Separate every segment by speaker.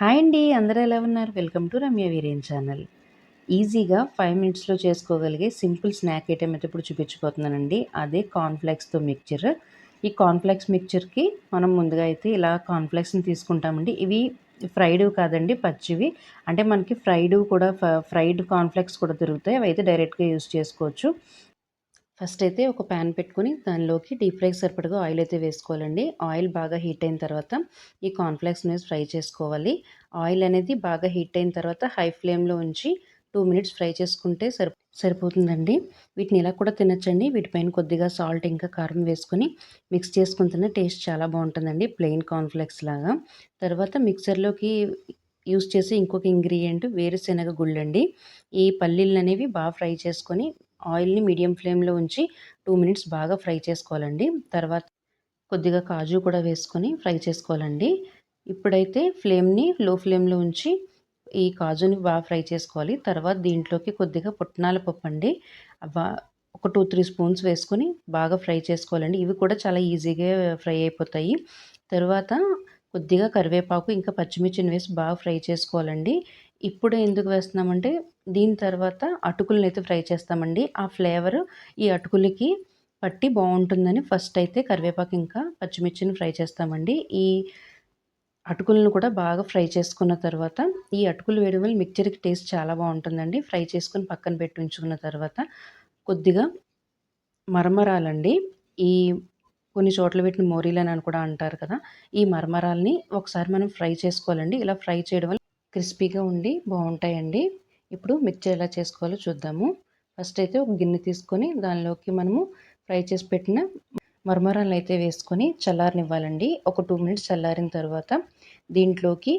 Speaker 1: Hi అండి అందరూ ఎలా ఉన్నారు? Welcome to Ramya Veeren channel. ఈజీగా ఫైవ్ మినిట్స్లో చేసుకోగలిగే సింపుల్ స్నాక్ ఐటెం అయితే ఇప్పుడు చూపించిపోతున్నానండి అదే కార్న్ఫ్లెక్స్తో మిక్చర్ ఈ కార్న్ఫ్లెక్స్ మిక్చర్కి మనం ముందుగా అయితే ఇలా కార్న్ఫ్లెక్స్ని తీసుకుంటామండి. ఇవి ఫ్రైడ్ కాదండి పచ్చివి. అంటే మనకి ఫ్రైడ్ కూడా ఫ్రైడ్ కార్న్ఫ్లెక్స్ కూడా దొరుకుతాయి. అవి అయితే డైరెక్ట్గా యూస్ చేసుకోవచ్చు. ఫస్ట్ అయితే ఒక ప్యాన్ పెట్టుకుని దానిలోకి డీప్ ఫ్రైకి సరిపడగా ఆయిల్ అయితే వేసుకోవాలండి. ఆయిల్ బాగా హీట్ అయిన తర్వాత ఈ కార్న్ఫ్లెక్స్ అనేది ఫ్రై చేసుకోవాలి. ఆయిల్ అనేది బాగా హీట్ అయిన తర్వాత హై ఫ్లేమ్లో ఉంచి టూ మినిట్స్ ఫ్రై చేసుకుంటే సరి సరిపోతుందండి. వీటిని ఇలా కూడా తినచ్చండి. వీటిపైన కొద్దిగా సాల్ట్ ఇంకా కారం వేసుకొని మిక్స్ చేసుకుని తిన్న టేస్ట్ చాలా బాగుంటుందండి. ప్లెయిన్ కార్న్ఫ్లెక్స్ లాగా. తర్వాత మిక్సర్లోకి యూస్ చేసే ఇంకొక ఇంగ్రీడియంట్ వేరుశెనగ గుళ్ళండి. ఈ పల్లీలు అనేవి బాగా ఫ్రై చేసుకొని ఆయిల్ని మీడియం ఫ్లేమ్లో ఉంచి టూ మినిట్స్ బాగా ఫ్రై చేసుకోవాలండి. తర్వాత కొద్దిగా కాజు కూడా వేసుకొని ఫ్రై చేసుకోవాలండి. ఇప్పుడైతే ఫ్లేమ్ని లో ఫ్లేమ్లో ఉంచి ఈ కాజుని బాగా ఫ్రై చేసుకోవాలి. తర్వాత దీంట్లోకి కొద్దిగా పుట్నాల పప్పు అండి. ఒక టూ త్రీ స్పూన్స్ వేసుకొని బాగా ఫ్రై చేసుకోవాలండి. ఇవి కూడా చాలా ఈజీగా ఫ్రై అయిపోతాయి. తర్వాత కొద్దిగా కరివేపాకు ఇంకా పచ్చిమిర్చిని వేసి బాగా ఫ్రై చేసుకోవాలండి. ఇప్పుడు ఎందుకు వేస్తున్నామంటే దీని తర్వాత అటుకులను అయితే ఫ్రై చేస్తామండి. ఆ ఫ్లేవర్ ఈ అటుకులకి పట్టి బాగుంటుందని ఫస్ట్ అయితే కరివేపాకు ఇంకా పచ్చిమిర్చిని ఫ్రై చేస్తామండి. ఈ అటుకులను కూడా బాగా ఫ్రై చేసుకున్న తర్వాత ఈ అటుకులు వేయడం వల్ల మిక్చర్కి టేస్ట్ చాలా బాగుంటుందండి. ఫ్రై చేసుకుని పక్కన పెట్టి ఉంచుకున్న తర్వాత కొద్దిగా మరమరాలండి. ఈ కొన్ని చోట్ల పెట్టిన మోరీలని అని కూడా అంటారు కదా ఈ మరమరాల్ని ఒకసారి మనం ఫ్రై చేసుకోవాలండి. ఇలా ఫ్రై చేయడం వల్ల క్రిస్పీగా ఉండి బాగుంటాయండి. ఇప్పుడు మిక్చర్ ఎలా చేసుకోవాలో చూద్దాము. ఫస్ట్ అయితే ఒక గిన్నె తీసుకొని దానిలోకి మనము ఫ్రై చేసి పెట్టిన మరమరాలు అయితే వేసుకొని చల్లారనివ్వాలండి. ఒక టూ మినిట్స్ చల్లారిన తర్వాత దీంట్లోకి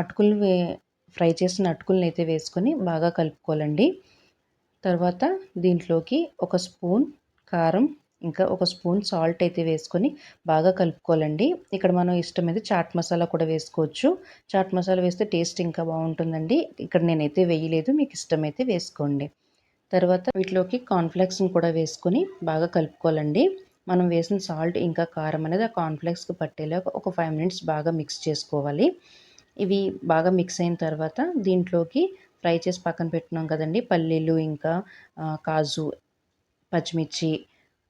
Speaker 1: అటుకులు వే ఫ్రై చేసిన అటుకులను అయితే వేసుకొని బాగా కలుపుకోవాలండి. తర్వాత దీంట్లోకి ఒక స్పూన్ కారం ఇంకా ఒక స్పూన్ సాల్ట్ అయితే వేసుకొని బాగా కలుపుకోవాలండి. ఇక్కడ మనం ఇష్టమైతే చాట్ మసాలా కూడా వేసుకోవచ్చు. చాట్ మసాలా వేస్తే టేస్ట్ ఇంకా బాగుంటుందండి. ఇక్కడ నేనైతే వేయలేదు మీకు ఇష్టమైతే వేసుకోండి. తర్వాత వీటిలోకి కార్న్ఫ్లెక్స్ని కూడా వేసుకొని బాగా కలుపుకోవాలండి. మనం వేసిన సాల్ట్ ఇంకా కారం అనేది ఆ కార్న్ఫ్లెక్స్కి పట్టేలా ఒక ఫైవ్ మినిట్స్ బాగా మిక్స్ చేసుకోవాలి. ఇవి బాగా మిక్స్ అయిన తర్వాత దీంట్లోకి ఫ్రై చేసి పక్కన పెట్టున్నాం కదండి పల్లీలు ఇంకా కాజు పచ్చిమిర్చి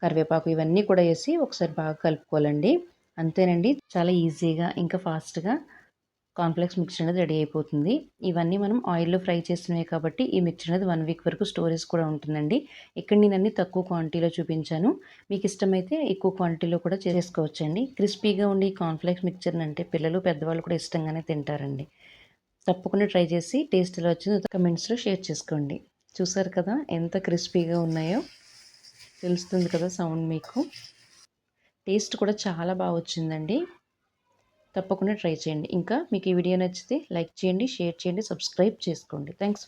Speaker 1: కరివేపాకు ఇవన్నీ కూడా వేసి ఒకసారి బాగా కలుపుకోవాలండి. అంతేనండి చాలా ఈజీగా ఇంకా ఫాస్ట్గా కాన్ఫ్లెక్స్ మిక్చర్ అనేది రెడీ అయిపోతుంది. ఇవన్నీ మనం ఆయిల్లో ఫ్రై చేసినవి కాబట్టి ఈ మిక్చర్ అనేది వన్ వీక్ వరకు స్టోరేజ్ కూడా ఉంటుందండి. ఇక్కడ నేను అన్ని తక్కువ క్వాంటిటీలో చూపించాను. మీకు ఇష్టమైతే ఎక్కువ క్వాంటిటీలో కూడా చేసుకోవచ్చండి. క్రిస్పీగా ఉండి కాన్ఫ్లెక్స్ మిక్చర్ అంటే పిల్లలు పెద్దవాళ్ళు కూడా ఇష్టంగానే తింటారండి. తప్పకుండా ట్రై చేసి టేస్ట్ ఎలా వచ్చిందో కమెంట్స్లో షేర్ చేసుకోండి. చూసారు కదా ఎంత క్రిస్పీగా ఉన్నాయో. తెలుస్తుంది కదా సౌండ్ మీకు. టేస్ట్ కూడా చాలా బాగా వచ్చిందండి. తప్పకుండా ట్రై చేయండి. ఇంకా మీకు ఈ వీడియో నచ్చితే లైక్ చేయండి షేర్ చేయండి సబ్స్క్రైబ్ చేసుకోండి. థ్యాంక్స్